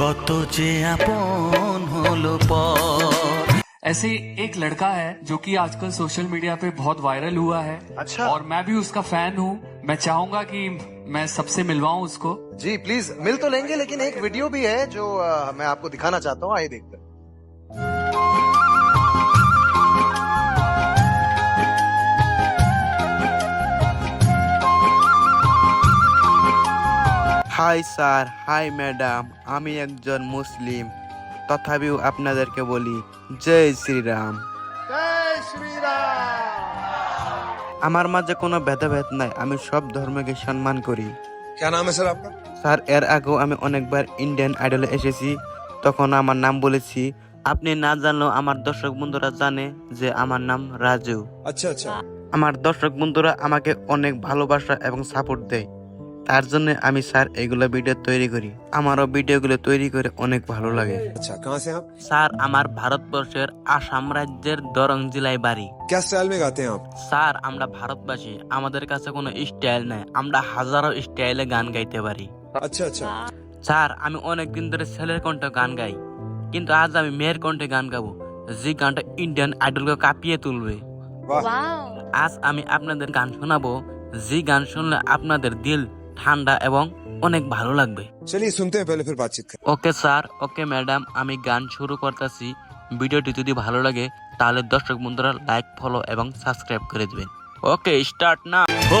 কত যে আপন হলো পর ऐसे ही एक लड़का है जो कि आजकल सोशल मीडिया पे बहुत वायरल हुआ है अच्छा। और मैं भी उसका फैन हूँ मैं चाहूंगा कि मैं सबसे मिलवाऊं उसको जी प्लीज मिल तो लेंगे लेकिन एक वीडियो भी है जो अ, मैं आपको दिखाना चाहता हूँ आइए देखते হাই স্যার হাই ম্যাডাম আমি একজন মুসলিম। তথাপিও আপনাদেরকে বলি জয় শ্রীরাম। আমার মাঝে কোনো ভেদাভেদ নাই আমি সব ধর্মকে সম্মান করি। স্যার এর আগেও আমি অনেকবার ইন্ডিয়ান আইডলে এসেছি তখন আমার নাম বলেছি। আপনি না জানলেও আমার দর্শক বন্ধুরা জানে যে আমার নাম রাজু। আচ্ছা আচ্ছা। আমার দর্শক বন্ধুরা আমাকে অনেক ভালোবাসা এবং সাপোর্ট দেয়। তার জন্য আমি স্যার এগুলো ভিডিও তৈরি করি। আমারও ভিডিওগুলো তৈরি করে অনেক ভালো লাগে। স্যার আমার ভারতবর্ষের আসাম রাজ্যের দরং জেলায় বাড়ি। স্যার আমরা ভারতবাসী আমাদের কাছে কোনো স্টাইল নাই। আমরা হাজারো স্টাইলে গান গাইতে পারি। আচ্ছা আচ্ছা। স্যার আমি অনেকদিন ধরে ছেলের কণ্ঠে গান গাই। কিন্তু আজ আমি মেয়ের কণ্ঠে গান গাবো। যে গানটা ইন্ডিয়ান আইডলকে কাঁপিয়ে তুলবে। আজ আমি আপনাদের গান শোনাবো। যে গান শুনলে আপনাদের দিল ঠান্ডা এবং অনেক ভালো লাগবে। ওকে স্যার ওকে ম্যাডাম আমি গান শুরু করতেছি। ভিডিওটি যদি ভালো লাগে তাহলে দর্শক বন্ধুরা লাইক ফলো এবং সাবস্ক্রাইব করে দিবেন। ওকে স্টার্ট না ও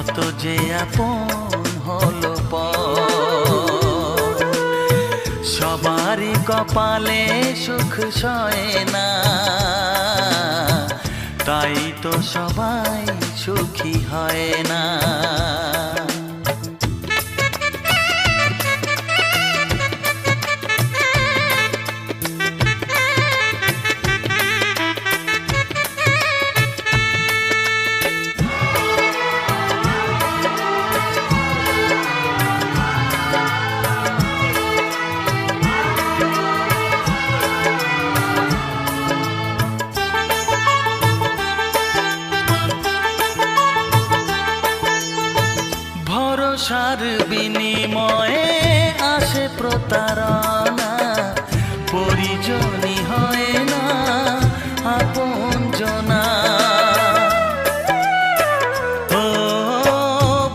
কত যে আপন হলো সবারই কপালে সুখ সয় না। তাই তো সবাই সুখী হয় না। বিনিময়ে আসে প্রতারণা। পরিজনই হয় না, আপন জনা। ও,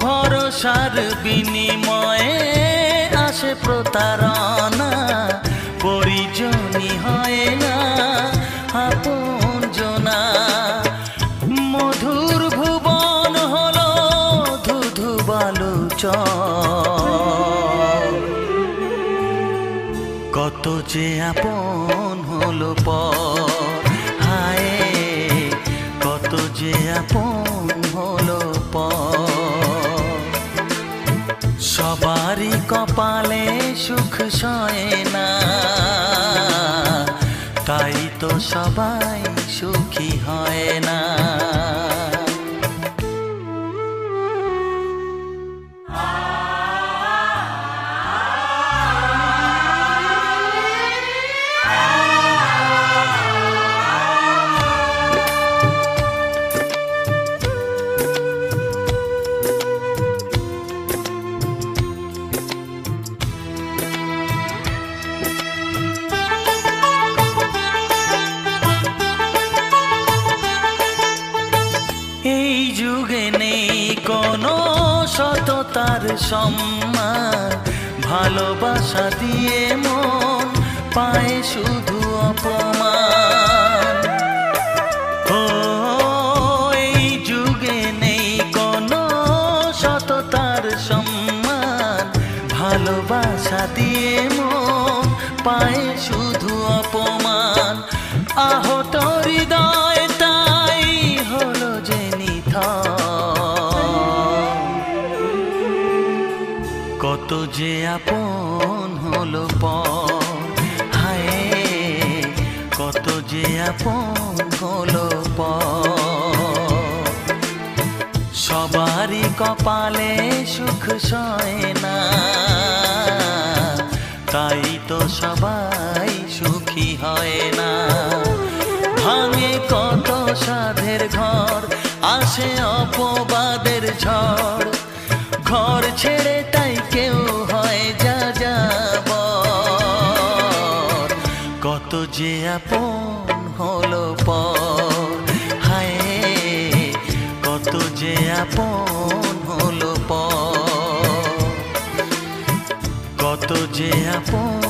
ভরসার বিনিময়ে আসে প্রতারণা। পরিজনী হয় না, আপন জনা। মধুর ভুবন হলো ধুধু বালুচ যে আপন হলো পর হায়, কত যে আপন হলো পর সবারই কপালে সুখ সয় না, তাই তো সবাই সততার সম্মান, ভালোবাসা দিয়ে মন পায় শুধু অপমান। ও, এই যুগে নেই কোনো সততার সম্মান, ভালোবাসা দিয়ে মন পায় শুধু অপমান। আহত কত যে আপন হলো পর হায়, কত যে আপন হলো পর সবারই কপালে সুখ সয় না, তাই তো সবাই সুখী হয় না। ভাঙে কত সাধের ঘর, আসে অপবাদের ঝড়। ঘর ছেড়ে যে আপন হলো পর হায় কত যে আপন হলো পর কত যে আপন